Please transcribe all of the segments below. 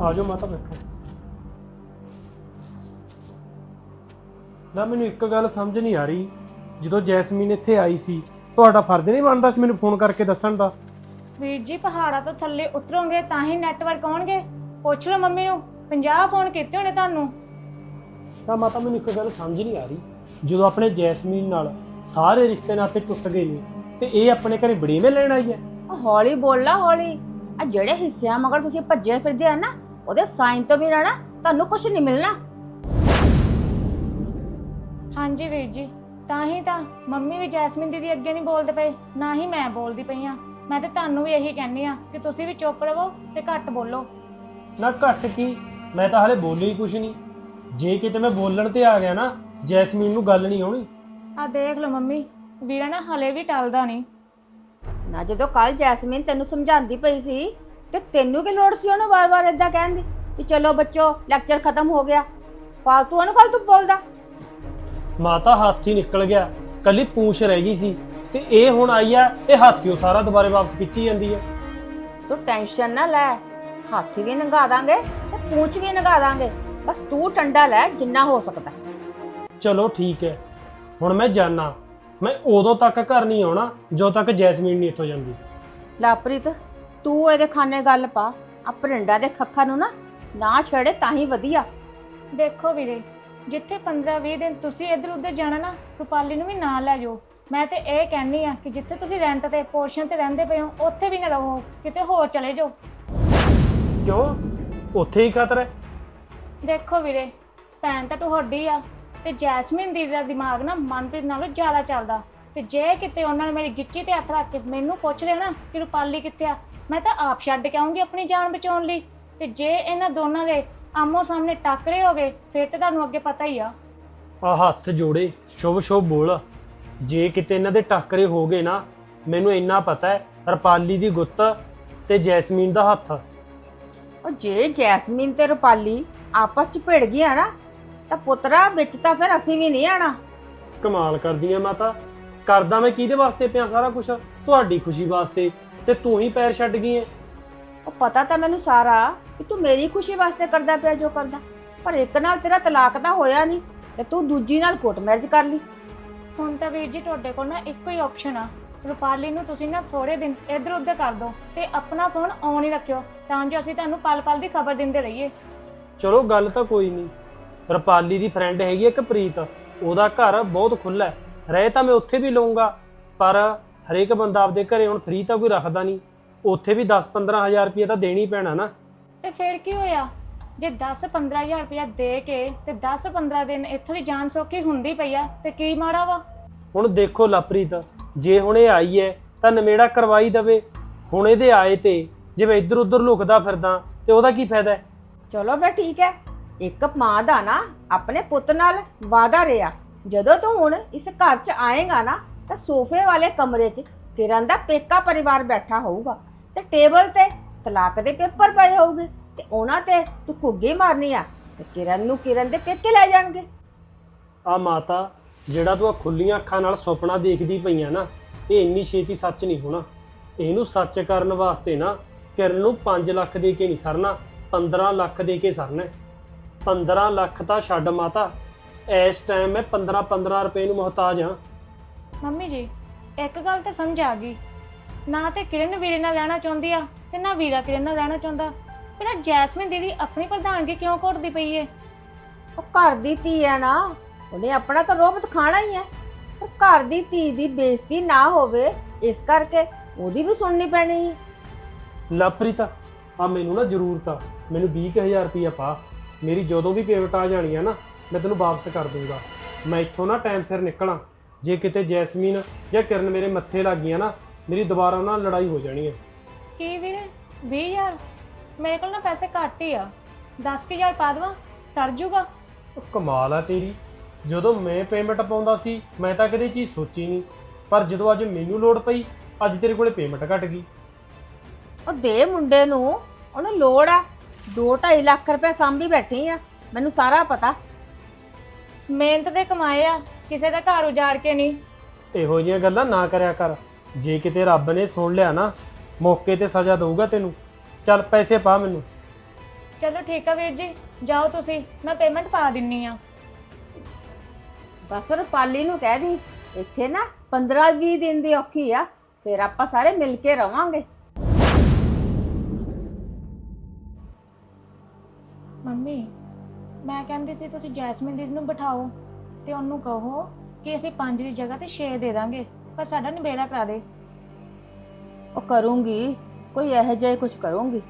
ਆ ਜਾਓ ਮਾਤਾ ਬੈਠੋ। ਨਾ ਮੈਨੂੰ ਇੱਕ ਗੱਲ ਸਮਝ ਨਹੀਂ ਆ ਰਹੀ। ਜਦੋਂ ਜੈਸਮੀਨ ਇੱਥੇ ਆਈ ਸੀ ਤੁਹਾਡਾ ਫਰਜ਼ ਨਹੀਂ ਬਣਦਾ ਸੀ ਮੈਨੂੰ ਫੋਨ ਕਰਕੇ ਦੱਸਣ ਦਾ। ਵੀਰ ਜੀ ਪਹਾੜਾਂ ਤੋਂ ਥੱਲੇ ਉਤਰੋਗੇ ਤਾਂ ਹੀ ਨੈਟਵਰਕ ਆਉਣਗੇ। ਪੁੱਛ ਲਓ ਮੰਮੀ ਨੂੰ 50 ਫੋਨ ਕੀਤੇ ਹੋਣੇ ਤੁਹਾਨੂੰ। ਤਾਂ ਮਾਤਾ ਮੈਨੂੰ ਇੱਕ ਗੱਲ ਸਮਝ ਨਹੀਂ ਆ ਰਹੀ। ਜਦੋਂ ਆਪਣੇ ਜੈਸਮੀਨ ਨਾਲ ਸਾਰੇ ਰਿਸ਼ਤੇ ਨਾਤੇ ਟੁੱਟ ਗਏ ਨੇ ਤੇ ਇਹ ਆਪਣੇ ਘਰੇ ਬੜੀਵੇਂ ਲੈਣ ਆਈ ਹੈ। ਆ ਹੌਲੀ ਬੋਲ ਲਾ ਹੌਲੀ। ਆ ਜਿਹੜੇ ਹਿੱਸਿਆਂ ਮਗਰ ਤੁਸੀਂ ਭੱਜੇ ਫਿਰਦੇ ਆ ਨਾ ਉਹਦੇ ਸਾਈਨ ਤੋਂ ਬਿਨਾਂ ਨਾ ਤੁਹਾਨੂੰ ਕੁਝ ਨਹੀਂ ਮਿਲਣਾ। ਹਾਂਜੀ ਵੀਰ ਜੀ ਤਾਂ ਹੀ ਤਾਂ ਮੰਮੀ ਵੀ ਜੈਸਮੀਨ ਦੀਦੀ ਅੱਗੇ ਨਹੀਂ ਬੋਲਦੇ ਪਏ ਨਾ ਹੀ ਮੈਂ ਬੋਲਦੀ ਪਈ ਆ ਮੈਂ ਤੇ ਤੁਹਾਨੂੰ ਵੀ ਇਹੀ ਕਹਿੰਨੀ ਆ ਕਿ ਤੁਸੀਂ ਵੀ ਚੁੱਪ ਰਹੋ ਤੇ ਘੱਟ ਬੋਲੋ। ਨਾ ਘੱਟ ਕੀ? ਮੈਂ ਤਾਂ ਹਲੇ ਬੋਲੀ ਹੀ ਕੁਛ ਨਹੀਂ। ਜੇ ਕਿਤੇ ਮੈਂ ਬੋਲਣ ਤੇ ਆ ਗਿਆ ਨਾ ਜੈਸਮੀਨ ਨੂੰ ਗੱਲ ਨਹੀਂ ਆਉਣੀ। ਆ ਦੇਖ ਲਓ ਮੰਮੀ ਵੀਰਾ ਨਾ ਹਲੇ ਵੀ ਟਲਦਾ ਨਹੀਂ। ਨਾ ਜਦੋਂ ਕੱਲ ਜੈਸਮੀਨ ਤੈਨੂੰ ਸਮਝਾਉਂਦੀ ਪਈ ਸੀ ਤੇ ਤੈਨੂੰ ਕੀ ਲੋੜ ਸੀ ਉਹਨੂੰ ਵਾਰ-ਵਾਰ ਇਦਾਂ ਕਹਿਣ ਦੀ? ਕਿ ਚਲੋ ਬੱਚੋ ਲੈਕਚਰ ਖਤਮ ਹੋ ਗਿਆ। ਫਾਲਤੂ ਉਹਨੂੰ ਕੱਲ ਤੂੰ ਬੋਲਦਾ? ਮਾਤਾ ਹੱਥ ਹੀ ਨਿਕਲ ਗਿਆ। ਕੱਲੀ ਪੂੰਛ ਰਹਿ ਗਈ ਸੀ ਤੇ ਇਹ ਹੁਣ ਆਈ ਆ ਇਹ ਹੱਥਿਓ ਸਾਰਾ ਦੁਬਾਰੇ ਵਾਪਸ ਖਿੱਚੀ ਜਾਂਦੀ ਹੈ ਤੂੰ ਟੈਨਸ਼ਨ ਨਾ ਲੈ ਹੱਥ ਵੀ ਨੰਗਾ ਦਾਂਗੇ ਤੇ ਪੂੰਛ ਵੀ ਨੰਗਾ ਦਾਂਗੇ। ਬਸ ਤੂੰ ਟੰਡਾ ਲੈ ਜਿੰਨਾ ਹੋ ਸਕਦਾ। ਚਲੋ ਠੀਕ ਹੈ। ਹੁਣ ਮੈਂ ਜਾਣਾ ਮੈਂ ਉਦੋਂ ਤੱਕ ਘਰ ਨਹੀਂ ਆਉਣਾ ਜਦੋਂ ਤੱਕ ਜੈਸਮੀਨ ਨਹੀਂ ਇੱਥੋਂ ਜਾਂਦੀ। ਲਾਪ੍ਰੀਤ ਤੂੰ ਇਹਦੇ ਖਾਨੇ ਗੱਲ ਪਾ। ਆ ਪਰਿੰਡਾ ਦੇ ਖੱਖਾਂ ਨੂੰ ਨਾ ਨਾ ਛੇੜੇ ਤਾਂ ਹੀ ਵਧੀਆ। ਦੇਖੋ ਵੀਰੇ ਜਿੱਥੇ 15-20 ਦਿਨ ਤੁਸੀਂ ਇੱਧਰ ਉੱਧਰ ਜਾਣਾ ਨਾ ਰੁਪਾਲੀ ਨੂੰ ਵੀ ਨਾਲ ਲੈ ਜਾਓ। ਮੈਂ ਤੇ ਇਹ ਕਹਿੰਨੀ ਆ ਕਿ ਜਿੱਥੇ ਤੁਸੀਂ ਰੈਂਟ ਤੇ ਪੋਰਸ਼ਨ ਤੇ ਰਹਿੰਦੇ ਪਏ ਹੋ ਉੱਥੇ ਵੀ ਨਾ ਰਹੋ ਕਿਤੇ ਹੋਰ ਚਲੇ ਜਾਓ। ਕਿਉਂ? ਉੱਥੇ ਹੀ ਖਤਰਾ ਹੈ। ਦੇਖੋ ਵੀਰੇ ਭੈਣ ਤਾਂ ਤੁਹਾਡੀ ਆ ਤੇ ਜੈਸਮੀਨ ਦੀ ਦਾ ਦਿਮਾਗ ਨਾ ਮਨਪ੍ਰੀਤ ਨਾਲੋਂ ਜ਼ਿਆਦਾ ਚੱਲਦਾ। ਤੇ ਜੇ ਕਿਤੇ ਉਹਨਾਂ ਨੇ ਮੇਰੀ ਗਿੱਚੀ ਤੇ ਹੱਥ ਰੱਖ ਕੇ ਮੈਨੂੰ ਪੁੱਛ ਲਿਆ ਨਾ ਕਿ ਰੁਪਾਲੀ ਕਿੱਥੇ ਆ ਮੈਂ ਤਾਂ ਆਪ ਛੱਡ ਕੇ ਆਉਂਗੀ ਆਪਣੀ ਜਾਨ ਬਚਾਉਣ ਲਈ। ਤੇ ਜੇ ਇਹਨਾਂ ਦੋਨਾਂ ਦੇ ਆਮੋ ਸਾਹਮਣੇ ਟੱਕਰੇ ਹੋ ਗਏ ਫਿਰ ਤੇ ਤੁਹਾਨੂੰ ਅੱਗੇ ਪਤਾ ਹੀ ਆ। ਆ ਹੱਥ ਜੋੜੇ ਸ਼ੁਭ ਸ਼ੁਭ ਬੋਲ। ਜੇ ਕਿਤੇ ਇਹਨਾਂ ਦੇ ਟੱਕਰੇ ਹੋ ਗਏ ਨਾ ਮੈਨੂੰ ਇੰਨਾ ਪਤਾ ਹੈ ਰਪਾਲੀ ਦੀ ਗੁੱਤ ਤੇ ਜੈਸਮੀਨ ਦਾ ਹੱਥ। ਉਹ ਜੇ ਜੈਸਮੀਨ ਤੇ ਰੁਪਾਲੀ ਆਪਸ ਚ ਭਿੜ ਗਿਆ ਨਾ ਤਾਂ ਪੁੱਤਰਾ ਵਿੱਚ ਤਾਂ ਫਿਰ ਅਸੀਂ ਵੀ ਨਹੀਂ ਆਣਾ ਕਮਾਲ ਕਰਦੀ ਆ ਮਾਤਾ। ਕਰਦਾ ਮੈਂ ਕਿਹਦੇ ਵਾਸਤੇ ਪਿਆ ਸਾਰਾ ਕੁਝ ਤੁਹਾਡੀ ਖੁਸ਼ੀ ਵਾਸਤੇ। ਤੇ ਤੂੰ ਹੀ ਪੈਰ ਛੱਡ ਗਈ ਏ। ਉਹ ਪਤਾ ਤਾਂ ਮੈਨੂੰ ਸਾਰਾ। ਕਿ ਤੂੰ ਮੇਰੀ ਖੁਸ਼ੀ ਵਾਸਤੇ ਕਰਦਾ ਪਿਆ ਜੋ ਕਰਦਾ। ਪਰ ਇੱਕ ਨਾਲ ਤੇਰਾ ਤਲਾਕ ਤਾਂ ਹੋਇਆ ਨਹੀਂ ਤੇ ਤੂੰ ਦੂਜੀ ਨਾਲ ਕੋਟ ਮੈਰਿਜ ਕਰ ਲਈ। ਹੁਣ ਤਾਂ ਵੀਰ ਜੀ ਤੁਹਾਡੇ ਕੋਲ ਨਾ ਇੱਕੋ ਹੀ ਆਪਸ਼ਨ ਆ। ਰੁਪਾਲੀ ਨੂੰ ਤੁਸੀਂ ਨਾ ਥੋੜੇ ਦਿਨ ਇੱਧਰ ਉੱਧਰ ਕਰ ਦਿਓ ਤੇ ਆਪਣਾ ਫੋਨ ਔਨ ਹੀ ਰੱਖਿਓ ਤਾਂ ਜੋ ਅਸੀਂ ਤੁਹਾਨੂੰ ਪਲ-ਪਲ ਦੀ ਖਬਰ ਦਿੰਦੇ ਰਹੀਏ। ਚਲੋ ਗੱਲ ਤਾਂ ਕੋਈ ਨਹੀਂ। ਰਪਾਲੀ ਦੀ ਫਰੈਂਡ ਹੈਗੀ ਇੱਕ ਪ੍ਰੀਤ ਉਹਦਾ ਘਰ ਬਹੁਤ ਖੁੱਲਾ ਹੈ। ਰਹਿ ਤਾਂ ਮੈਂ ਉੱਥੇ ਵੀ ਲਵਾਂਗਾ ਪਰ ਹਰੇਕ ਬੰਦਾ ਆਪਦੇ ਘਰੇ ਹੁਣ ਫ੍ਰੀ ਤਾਂ ਕੋਈ ਰੱਖਦਾ ਨਹੀਂ। ਉੱਥੇ ਵੀ 10-15 ਹਜ਼ਾਰ ਰੁਪਏ ਤਾਂ ਦੇਣੀ ਪੈਣਾ ਨਾ। ਤੇ ਫਿਰ ਕੀ ਹੋਇਆ? ਜੇ 10-15000 ਰੁਪਇਆ ਦੇ ਕੇ ਤੇ 10-15 ਦਿਨ ਇੱਥੋਂ ਦੀ ਜਾਨ ਸੌਖੀ ਹੁੰਦੀ ਪਈ ਆ ਤੇ ਕੀ ਮਾੜਾ ਵਾ? ਹੁਣ ਦੇਖੋ ਲਪ੍ਰੀਤ ਜੇ ਹੁਣ ਇਹ ਆਈ ਹੈ ਤਾਂ ਨਵੇੜਾ ਕਰਵਾਈ ਦਵੇ। ਹੁਣ ਇਹਦੇ ਆਏ ਤੇ ਜੇ ਮੈਂ ਇੱਧਰ ਉੱਧਰ ਲੁਕਦਾ ਫਿਰਦਾ ਤੇ ਉਹਦਾ ਕੀ ਫਾਇਦਾ ਹੈ? ਚਲੋ ਫਿਰ ਠੀਕ ਹੈ। ਇੱਕ ਮਾਂ ਦਾ ਨਾ ਆਪਣੇ ਪੁੱਤ ਨਾਲ ਵਾਦਾ ਰਿਹਾ। ਜਦੋਂ ਤੂੰ ਹੁਣ ਇਸ ਘਰ 'ਚ ਆਏਗਾ ਨਾ ਤਾਂ ਸੋਫੇ ਵਾਲੇ ਕਮਰੇ 'ਚ ਕਿਰਨ ਦਾ ਪੇਕਾ ਪਰਿਵਾਰ ਬੈਠਾ ਹੋਊਗਾ। ਤੇ ਟੇਬਲ ਤੇ ਤਲਾਕ ਦੇ ਪੇਪਰ ਪਏ ਹੋਊਗੇ ਤੇ ਉਹਨਾਂ ਤੇ ਤੂੰ ਘੁੱਗੀ ਮਾਰਨੀ ਆ ਤੇ ਕਿਰਨ ਨੂੰ ਕਿਰਨ ਦੇ ਪੇਕੇ ਲੈ ਜਾਣਗੇ। ਆ ਮਾਤਾ ਜਿਹੜਾ ਤੂੰ ਆ ਖੁੱਲੀਆਂ ਅੱਖਾਂ ਨਾਲ ਸੁਪਨਾ ਦੇਖਦੀ ਪਈਆਂ ਨਾ ਇਹ ਇੰਨੀ ਛੇਤੀ ਸੱਚ ਨਹੀਂ ਹੋਣਾ। ਇਹਨੂੰ ਸੱਚ ਕਰਨ ਵਾਸਤੇ ਨਾ ਕਿਰਨ ਨੂੰ 5 ਲੱਖ ਦੇ ਕੇ ਨਹੀਂ ਸਰਨਾ 15 ਲੱਖ ਦੇ ਕੇ ਸਰਨਾ ਹੈ। 15 ਲੱਖ ਤਾਂ ਛੱਡ ਮਾਤਾ ਇਸ ਟਾਈਮ ਮੈਂ 15 15 ਰੁਪਏ ਨੂੰ ਮੁਹਤਾਜ ਹਾਂ। ਮੰਮੀ ਜੀ ਇੱਕ ਗੱਲ ਤਾਂ ਸਮਝ ਆ ਗਈ। ਨਾ ਤੇ ਕਿਰਨ ਵੀਰੇ ਨਾਲ ਰਹਿਣਾ ਚਾਹੁੰਦੀ ਆ ਤੇ ਨਾ ਵੀਰਾ ਕਿਰਨ ਨਾਲ ਰਹਿਣਾ ਚਾਹੁੰਦਾ। ਫਿਰ ਆਹ ਜੈਸਮੀਨ ਦੀਦੀ ਆਪਣੀ ਪ੍ਰਧਾਨਗੀ ਕਿਉਂ ਘੋਟਦੀ ਪਈ ਏ? ਉਹ ਘਰ ਦੀ ਧੀ ਹੈ ਨਾ ਉਹਨੇ ਆਪਣਾ ਤਾਂ ਰੋਬ ਖਾਣਾ ਹੀ ਹੈ ਪਰ ਘਰ ਦੀ ਧੀ ਦੀ ਬੇਇੱਜ਼ਤੀ ਨਾ ਹੋਵੇ ਇਸ ਕਰਕੇ ਉਹਦੀ ਵੀ ਸੁਣਨੀ ਪੈਣੀ ਹੈ ਲਵਪ੍ਰੀਤ ਆ ਮੈਨੂੰ ਨਾ ਜ਼ਰੂਰਤ ਆ। ਮੈਨੂੰ 20000 ਰੁਪਇਆ ਪਾ। ਮੇਰੀ ਜਦੋਂ ਵੀ ਪੇਮੈਂਟ ਆ ਜਾਣੀ ਆ ਨਾ ਮੈਂ ਤੈਨੂੰ ਵਾਪਸ ਕਰ ਦੂੰਗਾ। ਮੈਂ ਇੱਥੋਂ ਨਾ ਟਾਈਮ ਸਿਰ ਨਿਕਲਾਂ। ਜੇ ਕਿਤੇ ਜੈਸਮੀਨ ਜਾਂ ਕਿਰਨ ਮੇਰੇ ਮੱਥੇ ਲੱਗ ਗਈਆਂ ਨਾ ਮੇਰੀ ਦੁਬਾਰਾ ਉਹਨਾਂ ਨਾਲ ਲੜਾਈ ਹੋ ਜਾਣੀ ਹੈ ਕੀ ਵੀਰੇ? 20000 ਮੇਰੇ ਕੋਲ ਨਾ ਪੈਸੇ ਘੱਟ ਹੀ ਆ। 10000 ਪਾ ਦੇਵਾਂ ਸਰ ਜੂਗਾ? ਉਹ ਕਮਾਲ ਆ ਤੇਰੀ। ਜਦੋਂ ਮੈਂ ਪੇਮੈਂਟ ਪਾਉਂਦਾ ਸੀ ਮੈਂ ਤਾਂ ਕਦੇ ਚੀਜ਼ ਸੋਚੀ ਨਹੀਂ। ਪਰ ਜਦੋਂ ਅੱਜ ਮੈਨੂੰ ਲੋੜ ਪਈ ਅੱਜ ਤੇਰੇ ਕੋਲੇ ਪੇਮੈਂਟ ਘਟ ਗਈ। ਉਹ ਦੇ ਮੁੰਡੇ ਨੂੰ ਉਹਨੂੰ ਲੋੜ ਆ। 2.5 ਲੱਖ ਰੁਪਏ ਸਾਂਭੀ ਬੈਠੀ ਆ ਮੈਨੂੰ ਸਾਰਾ ਪਤਾ। ਮਿਹਨਤ ਦੇ ਕਮਾਏ ਆ ਕਿਸੇ ਦਾ ਘਰ ਉਜਾੜ ਕੇ ਨਹੀਂ। ਇਹੋ ਜਿਹੀਆਂ ਗੱਲਾਂ ਨਾ ਕਰਿਆ ਕਰ। ਜੇ ਕਿਤੇ ਰੱਬ ਨੇ ਸੁਣ ਲਿਆ ਨਾ ਮੌਕੇ ਤੇ ਸਜ਼ਾ ਦਊਗਾ ਤੈਨੂੰ। ਚੱਲ ਪੈਸੇ ਪਾ ਮੈਨੂੰ। ਚਲੋ ਠੀਕ ਆ ਵੀਰ ਜੀ ਜਾਓ ਤੁਸੀਂ ਮੈਂ ਪੇਮੈਂਟ ਪਾ ਦਿੰਨੀ ਆ। ਬਸ ਰੁਪਾਲੀ ਨੂੰ ਕਹਿ ਦੀ ਇੱਥੇ ਨਾ 15 20 ਦਿਨ ਦੀ ਔਖੀ ਆ ਫਿਰ ਆਪਾਂ ਸਾਰੇ ਮਿਲ ਕੇ ਰਵਾਂਗੇ। ਮੰਮੀ ਮੈਂ ਕਹਿੰਦੀ ਸੀ ਤੁਸੀਂ ਜੈਸਮੀਨ ਦੀਦੀ ਨੂੰ ਬਿਠਾਓ ਤੇ ਉਹਨੂੰ ਕਹੋ ਕਿ ਅਸੀਂ 5 ਦੀ ਜਗ੍ਹਾ ਤੇ 6 ਦੇ ਦਾਂਗੇ ਪਰ ਸਾਡਾ ਨਿਬੇੜਾ ਕਰਾ ਦੇ। ਉਹ ਕਰੂੰਗੀ। ਕੋਈ ਇਹੋ ਜਿਹਾ ਹੀ ਕੁਝ ਕਰੂੰਗੀ।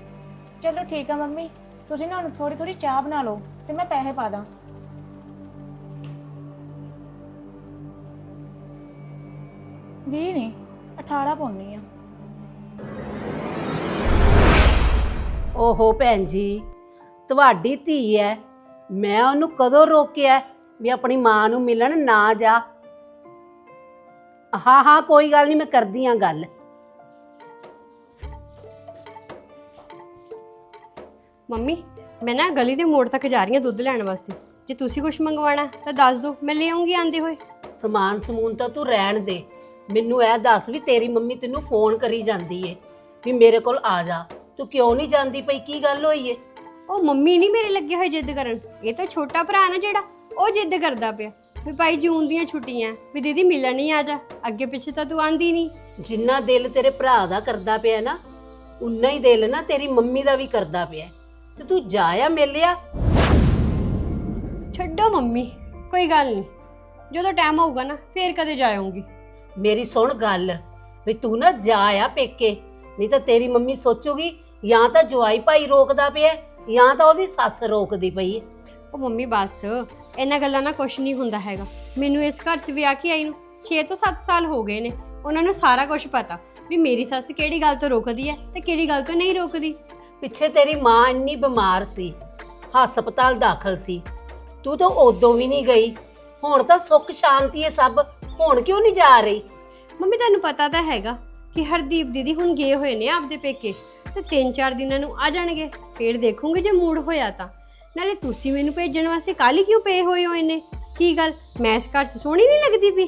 ਚਲੋ ਠੀਕ ਆ ਮੰਮੀ ਤੁਸੀਂ ਨਾ ਹੁਣ ਥੋੜੀ ਥੋੜੀ ਚਾਹ ਬਣਾ ਲਓ ਤੇ ਮੈਂ ਪੈਸੇ ਪਾ ਦਾਂ। ਵੀਹ ਨਹੀਂ 18 ਪਾਉਣੀ ਆ। ਓਹੋ ਭੈਣ ਜੀ ਤੁਹਾਡੀ ਧੀ ਹੈ ਮੈਂ ਉਹਨੂੰ ਕਦੋਂ ਰੋਕਿਆ ਵੀ ਆਪਣੀ ਮਾਂ ਨੂੰ ਮਿਲਣ ਨਾ ਜਾ। ਹਾਂ ਹਾਂ ਕੋਈ ਗੱਲ ਨਹੀਂ ਮੈਂ ਕਰਦੀ ਆ ਗੱਲ। ਮੰਮੀ ਮੈਂ ਨਾ ਗਲੀ ਦੇ ਮੋੜ ਤੱਕ ਜਾ ਰਹੀ ਹਾਂ ਦੁੱਧ ਲੈਣ ਵਾਸਤੇ। ਜੇ ਤੁਸੀਂ ਕੁਝ ਮੰਗਵਾਣਾ ਤਾਂ ਦੱਸ ਦਿਓ ਮੈਂ ਲੈ ਆਉਂਗੀ ਆਂਦੇ ਹੋਏ। ਸਮਾਨ ਸਮੂਨ ਤਾਂ ਤੂੰ ਰਹਿਣ ਦੇ। ਮੈਨੂੰ ਇਹ ਦੱਸ ਵੀ ਤੇਰੀ ਮੰਮੀ ਤੈਨੂੰ ਫੋਨ ਕਰੀ ਜਾਂਦੀ ਏ ਵੀ ਮੇਰੇ ਕੋਲ ਆ ਜਾ। ਤੂੰ ਕਿਉਂ ਨਹੀਂ ਜਾਂਦੀ ਪਈ? ਕੀ ਗੱਲ ਹੋਈ ਏ? ਉਹ ਮੰਮੀ ਨਹੀਂ ਮੇਰੇ ਲੱਗੇ ਹੋਏ ਜਿੱਦ ਕਰਨ। ਇਹ ਤਾਂ ਛੋਟਾ ਭਰਾ ਨਾ ਜਿਹੜਾ ਉਹ ਜਿੱਦ ਕਰਦਾ ਪਿਆ। ਵੀ ਭਾਈ ਜੂਨ ਦੀਆਂ ਛੁੱਟੀਆਂ ਵੀ ਦੀਦੀ ਮਿਲਣ ਨਹੀਂ ਆ ਜਾ। ਅੱਗੇ ਪਿੱਛੇ ਤਾਂ ਤੂੰ ਆਂਦੀ ਨਹੀਂ। ਜਿੰਨਾ ਦਿਲ ਤੇਰੇ ਭਰਾ ਦਾ ਕਰਦਾ ਪਿਆ ਨਾ ਉਨਾ ਹੀ ਦਿਲ ਨਾ ਤੇਰੀ ਮੰਮੀ ਦਾ ਵੀ ਕਰਦਾ ਪਿਆ। ਤੇ ਤੂੰ ਜਾਇਆ ਮਿਲਿਆ। ਛੱਡੋ ਮੰਮੀ ਕੋਈ ਗੱਲ ਨਹੀਂ। ਜਦੋਂ ਟਾਈਮ ਹੋਊਗਾ ਨਾ ਫੇਰ ਕਦੇ ਜਾਇਆਉਂਗੀ ਮੇਰੀ ਸੁਣ ਗੱਲ ਵੀ ਤੂੰ ਨਾ ਜਾ ਆ ਪੇਕੇ। ਨਹੀਂ ਤਾਂ ਤੇਰੀ ਮੰਮੀ ਸੋਚੂਗੀ ਜਾਂ ਤਾਂ ਜਵਾਈ ਭਾਈ ਰੋਕਦਾ ਪਿਆ ਜਾਂ ਤਾਂ ਉਹਦੀ ਸੱਸ ਰੋਕਦੀ ਪਈ ਹੈ। ਉਹ ਮੰਮੀ ਬਸ ਇਹਨਾਂ ਗੱਲਾਂ ਨਾਲ ਕੁਝ ਨਹੀਂ ਹੁੰਦਾ ਹੈਗਾ। ਮੈਨੂੰ ਇਸ ਘਰ 'ਚ ਵਿਆਹ ਕੇ ਆਈ ਨੂੰ 6 ਤੋਂ 7 ਸਾਲ ਹੋ ਗਏ ਨੇ। ਉਹਨਾਂ ਨੂੰ ਸਾਰਾ ਕੁਝ ਪਤਾ ਵੀ ਮੇਰੀ ਸੱਸ ਕਿਹੜੀ ਗੱਲ ਤੋਂ ਰੋਕਦੀ ਹੈ ਤੇ ਕਿਹੜੀ ਗੱਲ ਤੋਂ ਨਹੀਂ ਰੋਕਦੀ। ਪਿੱਛੇ ਤੇਰੀ ਮਾਂ ਇੰਨੀ ਬਿਮਾਰ ਸੀ ਹਸਪਤਾਲ ਦਾਖਲ ਸੀ। ਤੂੰ ਤਾਂ ਉਦੋਂ ਵੀ ਨਹੀਂ ਗਈ। ਹੁਣ ਤਾਂ ਸੁੱਖ ਸ਼ਾਂਤੀ ਹੈ ਸਭ। ਹੁਣ ਕਿਉਂ ਨਹੀਂ ਜਾ ਰਹੀ? ਮੰਮੀ ਤੁਹਾਨੂੰ ਪਤਾ ਤਾਂ ਹੈਗਾ ਕਿ ਹਰਦੀਪ ਦੀਦੀ ਹੁਣ ਗਏ ਹੋਏ ਨੇ ਆਪਦੇ ਪੇਕੇ ਤੇ 3-4 ਦਿਨਾਂ ਨੂੰ ਆ ਜਾਣਗੇ। ਫੇਰ ਦੇਖੂਗੇ ਜੇ ਮੂਡ ਹੋਇਆ ਤਾਂ। ਨਾਲੇ ਤੁਸੀਂ ਮੈਨੂੰ ਭੇਜਣ ਵਾਸਤੇ ਕਾਲੀ ਕਿਉਂ ਪਏ ਹੋਏ ਹੋ ਇਹਨੇ ਕੀ ਗੱਲ ਮੈਂ ਇਸ ਘਰ 'ਚ ਸੋਹਣੀ ਨਹੀਂ ਲੱਗਦੀ ਵੀ